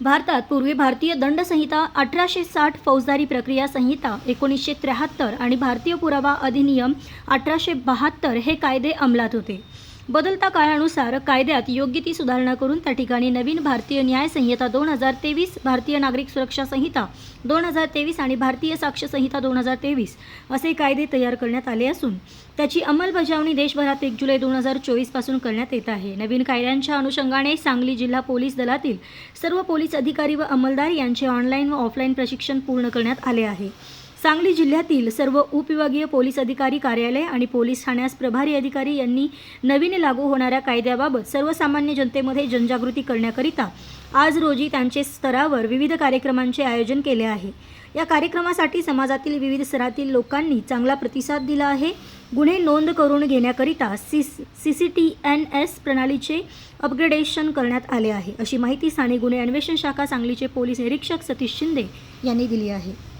भारतात पूर्वी भारतीय दंड संहिता अठराशे साठ फौजदारी प्रक्रिया संहिता एकोणीसशे त्र्याहत्तर आणि भारतीय पुरावा अधिनियम अठराशे बहात्तर हे कायदे अंमलात होते. बदलता काळानुसार कायद्यात योग्य ती सुधारणा करून त्या ठिकाणी नवीन भारतीय न्याय संहिता दोन हजार तेवीस भारतीय नागरिक सुरक्षा संहिता दोन हजार तेवीस आणि भारतीय साक्ष संहिता दोन हजार तेवीस असे कायदे तयार करण्यात आले असून त्याची अंमलबजावणी देशभरात एक जुलै दोन हजार चोवीसपासून करण्यात येत आहे. नवीन कायद्यांच्या अनुषंगाने सांगली जिल्हा पोलीस दलातील सर्व पोलीस अधिकारी व अंमलदार यांचे ऑनलाईन व ऑफलाईन प्रशिक्षण पूर्ण करण्यात आले आहे. सांगली जिल्ह्यातील सर्व उपविभागीय पोलीस अधिकारी कार्यालय आणि पोलीस ठाण्यास प्रभारी अधिकारी यांनी नवीन लागू होणाऱ्या कायद्याबाबत सर्वसामान्य जनतेमध्ये जनजागृती करण्याकरिता आज रोजी त्यांचे स्तरावर विविध कार्यक्रमांचे आयोजन केले आहे. या कार्यक्रमासाठी समाजातील विविध स्तरातील लोकांनी चांगला प्रतिसाद दिला आहे. गुन्हे नोंद करून घेण्याकरिता C C C T N S प्रणालीचे अपग्रेडेशन करण्यात आले आहे. अशी माहिती साने गुन्हे अन्वेषण शाखा सांगलीचे पोलीस निरीक्षक सतीश शिंदे यांनी दिली आहे.